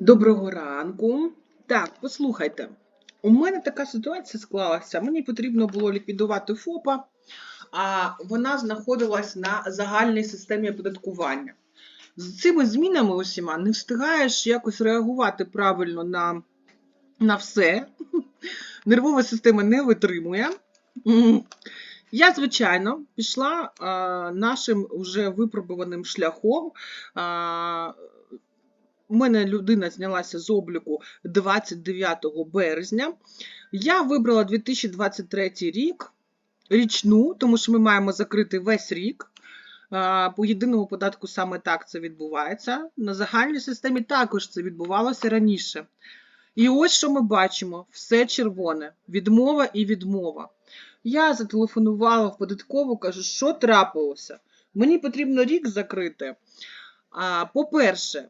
Доброго ранку. Так, послухайте, у мене така ситуація склалася. Мені потрібно було ліквідувати ФОПа, а вона знаходилась на загальній системі оподаткування. З цими змінами усіма не встигаєш якось реагувати правильно на, на все. Нервова система не витримує. Я, звичайно, пішла а, нашим вже випробуваним шляхом. А, у мене людина знялася з обліку 29 березня. Я вибрала 2023 рік, річну, тому що ми маємо закрити весь рік. По єдиному податку саме так це відбувається. На загальній системі також це відбувалося раніше. І ось що ми бачимо: все червоне, відмова і відмова. Я зателефонувала в податкову, кажу, що трапилося? Мені потрібно рік закрити. По-перше,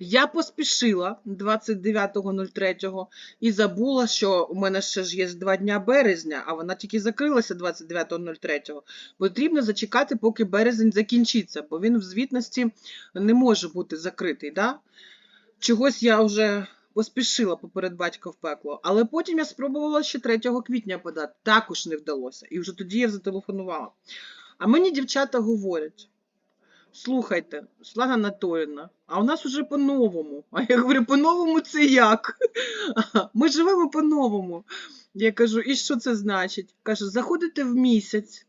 я поспішила 29.03 і забула, що у мене ще ж є два дня березня, а вона тільки закрилася 29.03. Потрібно зачекати, поки березень закінчиться, бо він в звітності не може бути закритий. Да? Чогось я вже поспішила поперед батька в пекло, але потім я спробувала ще 3 квітня подати. Також не вдалося. І вже тоді я зателефонувала. А мені дівчата говорять. Слухайте, Слава Анатоліївна, а у нас уже по-новому. А я говорю, по-новому це як? Ми живемо по-новому. Я кажу, і що це значить? Каже, заходите в місяць,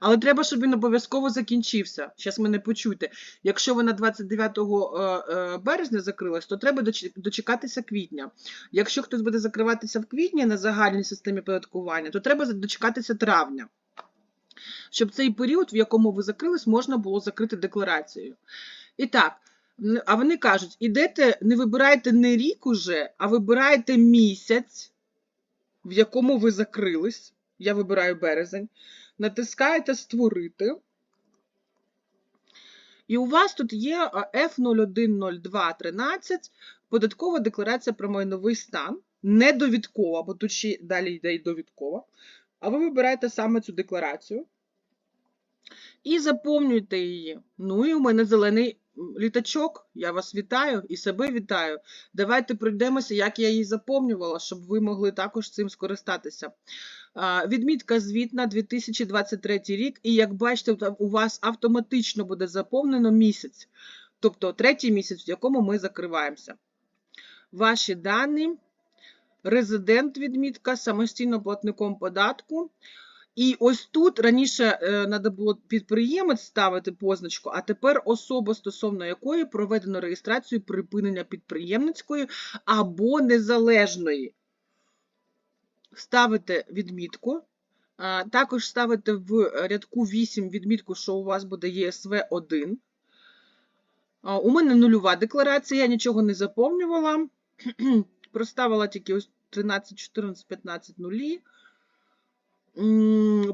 але треба, щоб він обов'язково закінчився. Зараз мене почуйте. Якщо вона 29 е, е, березня закрилась, то треба дочекатися квітня. Якщо хтось буде закриватися в квітні на загальній системі податкування, то треба дочекатися травня щоб цей період, в якому ви закрились, можна було закрити декларацією. І так, а вони кажуть, ідете, не вибирайте не рік уже, а вибирайте місяць, в якому ви закрились. Я вибираю березень. Натискаєте Створити. І у вас тут є F010213, податкова декларація про майновий стан. Не довідкова, бо тут ще далі йде і довідкова. А ви вибираєте саме цю декларацію і заповнюйте її. Ну і у мене зелений літачок. Я вас вітаю і себе вітаю. Давайте пройдемося, як я її заповнювала, щоб ви могли також цим скористатися. Відмітка звітна 2023 рік, і як бачите, у вас автоматично буде заповнено місяць, тобто третій місяць, в якому ми закриваємося. Ваші дані, резидент відмітка, самостійно платником податку. І ось тут раніше треба було підприємець ставити позначку, а тепер особа, стосовно якої проведено реєстрацію припинення підприємницької або незалежної. Ставите відмітку. Також ставите в рядку 8 відмітку, що у вас буде ЄСВ 1. У мене нульова декларація, я нічого не заповнювала. Проставила тільки ось 13, 14, 15 нулі.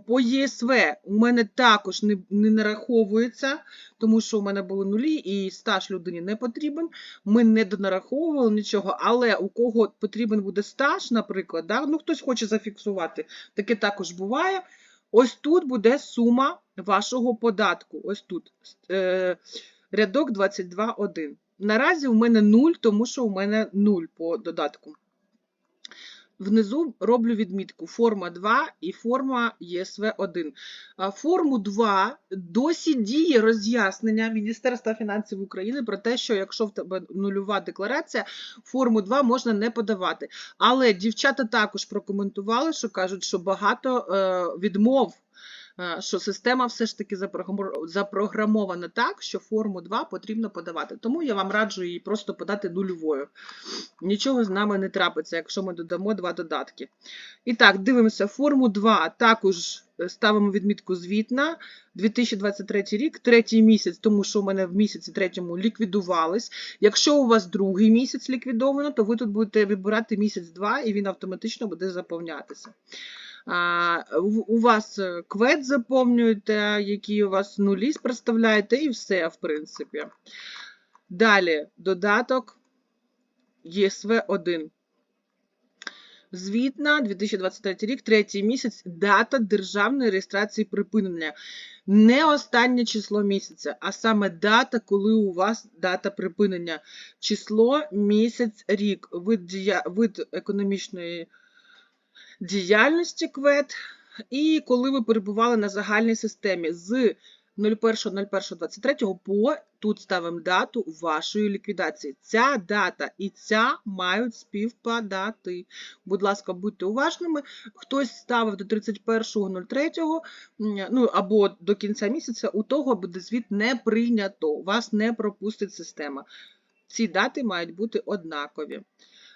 По ЄСВ у мене також не, не нараховується, тому що у мене були нулі і стаж людині не потрібен. Ми не донараховували нічого, але у кого потрібен буде стаж, наприклад, да? ну хтось хоче зафіксувати, таке також буває. Ось тут буде сума вашого податку. Ось тут е, рядок 22.1. Наразі у мене 0, тому що у мене 0 по додатку. Внизу роблю відмітку форма 2 і форма ЄСВ 1. А Форму 2 досі діє роз'яснення Міністерства фінансів України про те, що якщо в тебе нульова декларація, форму 2 можна не подавати. Але дівчата також прокоментували, що кажуть, що багато е, відмов. Е, Що система все ж таки запрограмована так, що форму 2 потрібно подавати. Тому я вам раджу її просто подати нульовою. Нічого з нами не трапиться, якщо ми додамо два додатки. І так, дивимося, форму 2 також е, ставимо відмітку звітна. 2023 рік, третій місяць, тому що у мене в місяці третьому ліквідувались. Якщо у вас другий місяць ліквідовано, то ви тут будете вибирати місяць 2 і він автоматично буде заповнятися. У вас е, квет заповнюєте, які у вас нулі проставляєте, і все, в принципі. Далі додаток ЄСВ 1. Звіт на 2023 рік, третій місяць, дата державної реєстрації припинення. Не останнє число місяця, а саме дата, коли у вас дата припинення. Число, місяць, рік, вид, вид економічної діяльності КВЕД, і коли ви перебували на загальній системі з 01.01.23 по тут ставимо дату вашої ліквідації. Ця дата і ця мають співпадати. Будь ласка, будьте уважними. Хтось ставив до 31.03, ну або до кінця місяця, у того буде звіт не прийнято. Вас не пропустить система. Ці дати мають бути однакові.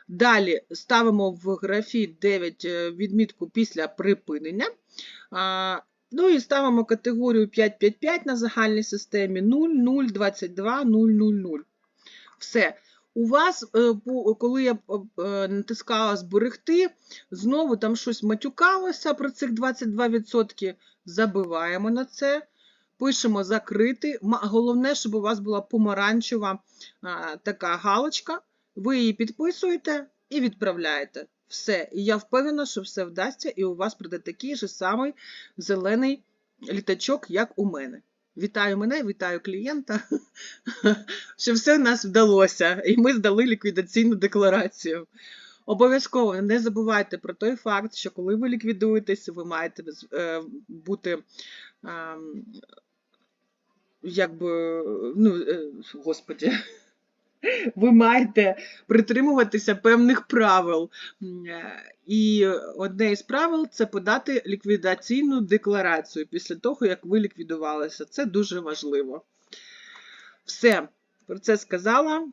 Далі ставимо в графі 9 е, відмітку після припинення. Ну і ставимо категорію 555 на загальній системі 0, 0, 22, 0, 0, 0. Все. У вас, е, коли я е, натискала зберегти, знову там щось матюкалося про цих 22%. Забиваємо на це. Пишемо закрити. Головне, щоб у вас була помаранчева така галочка. Ви її підписуєте і відправляєте. Все. І я впевнена, що все вдасться, і у вас прийде такий же самий зелений літачок, як у мене. Вітаю мене, вітаю клієнта, що все в нас вдалося, і ми здали ліквідаційну декларацію. Обов'язково не забувайте про той факт, що коли ви ліквідуєтесь, ви маєте е, бути ем, якби, ну, е, господі, ви маєте притримуватися певних правил. Е, І одне із правил це подати ліквідаційну декларацію після того, як ви ліквідувалися. Це дуже важливо. Все, про це сказала.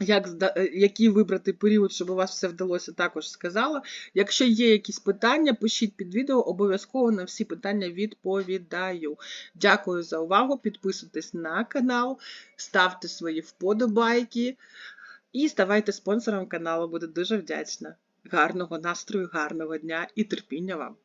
Як, е, який вибрати період, щоб у вас все вдалося, також сказала. Якщо є якісь питання, пишіть під відео, обов'язково на всі питання відповідаю. Дякую за увагу. Підписуйтесь на канал, ставте свої вподобайки і ставайте спонсором каналу. Буду дуже вдячна. Гарного настрою, гарного дня і терпіння вам!